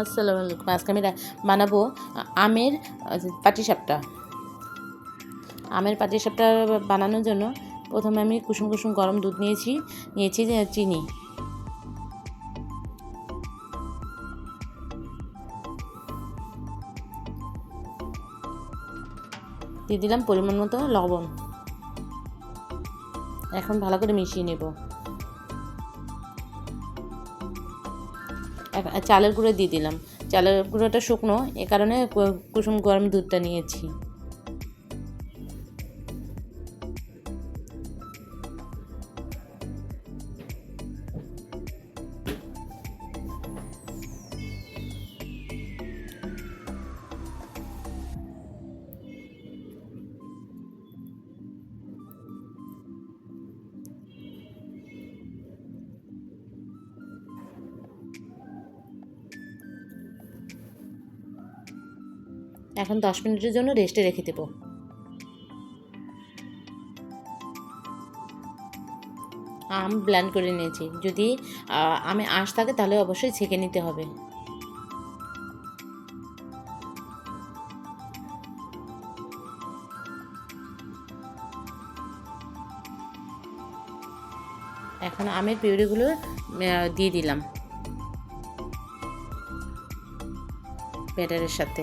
আসসালামু আলাইকুম। আজকে আমি বানাবো আমের পাটিসাপটা আমের পাটিসাপটা বানানোর জন্য প্রথমে আমি কুসুম কুসুম গরম দুধ নিয়েছি নিয়েছি চিনি। দিয়ে দিলাম পরিমাণ মতো লবণ। এখন ভালো করে মিশিয়ে নেব। চালের গুঁড়ো দিয়ে দিলাম। চালের গুঁড়োটা শুকনো এ কারণে কুসুম গরম দুধটা নিয়েছি। এখন দশ মিনিটের জন্য রেস্টে রেখে দেবো। আম ব্ল্যান্ড করে নিয়েছি। যদি আমে আঁশ থাকে তাহলে অবশ্যই ছেঁকে নিতে হবে। এখন আমের পিউরিগুলো দিয়ে দিলাম। ব্যাটারের সাথে।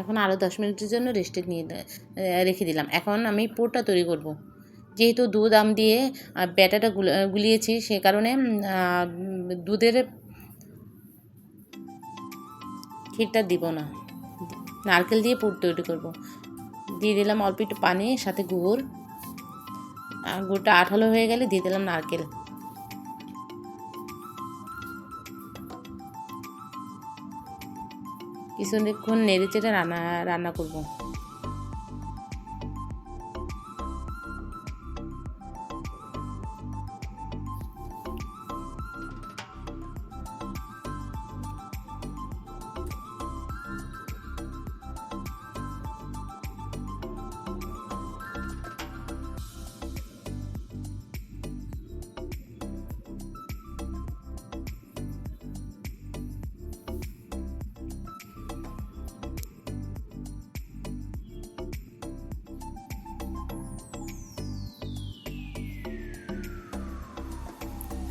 এখন আরও দশ মিনিটের জন্য রেস্টে নিয়ে রেখে দিলাম। এখন আমি পোরটা তৈরি করব। যেহেতু দুধ আম দিয়ে ব্যাটাটা গুলিয়েছি, সে কারণে দুধের ক্ষীরটা দিব না। নারকেল দিয়ে পুর তৈরি করব। দিয়ে দিলাম অল্প একটু পানি, সাথে গুড়। গুড়টা আঠালো হয়ে গেলে দিয়ে দিলাম নারকেল। কিছুক্ষণ নেড়ে চেড়ে রান্না রান্না করব।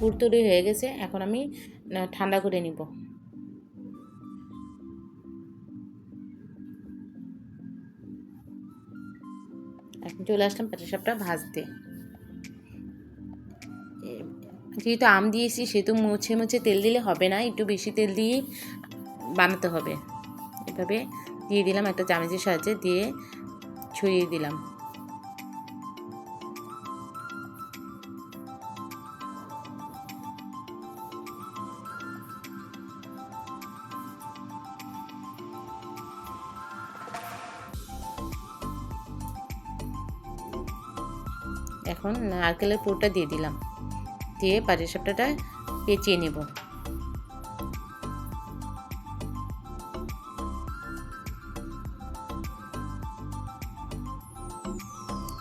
পুর তৈরি হয়ে গেছে, এখন আমি ঠান্ডা করে নিব। এখন চলে আসলাম পাটিসাপটা ভাজতে। যেহেতু আম দিয়েছি, সেহেতু মুছে মুছে তেল দিলে হবে না, একটু বেশি তেল দিয়েই বানাতে হবে। এভাবে দিয়ে দিলাম একটা চামচের সাহায্যে দিয়ে ছড়িয়ে দিলাম। এখন নারকেলের পুরোটা দিয়ে দিলাম। দিয়ে পাটিসাপটাটা পেঁচিয়ে নেব।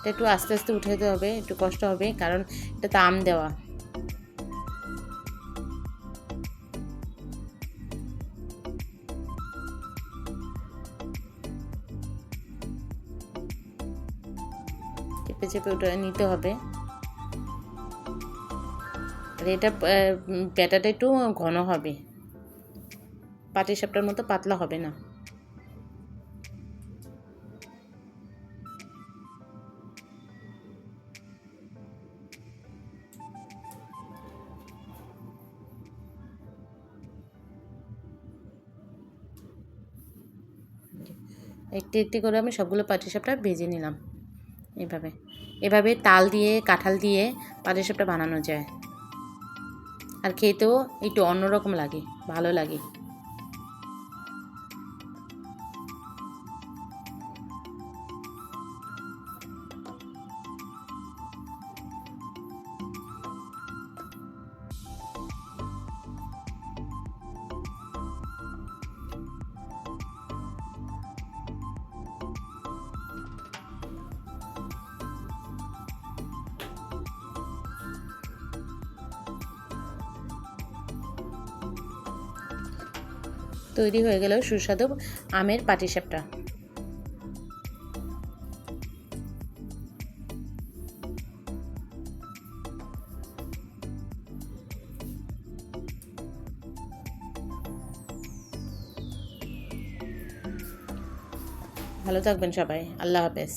একটু আস্তে আস্তে উঠাতে হবে, একটু কষ্ট হবে, কারণ এটা দাম দেওয়া। চেপে চেপে ওটা নিতে হবে। আর এটা ব্যাটাটা একটু ঘন হবে। পাটি সাপটার মতো পাতলা হবে না। একটি একটি করে আমি সবগুলো পাটি সাপটা ভেজে নিলাম। এভাবে। এভাবে তাল দিয়ে, কাঁঠাল দিয়ে পাটিসাপটা বানানো যায়। আর খেতেও একটু অন্যরকম লাগে, ভালো লাগে। তৈরি হয়ে গেল সুস্বাদু আমের পাটিসাপটা ভালো থাকবেন সবাই। আল্লাহ হাফেজ।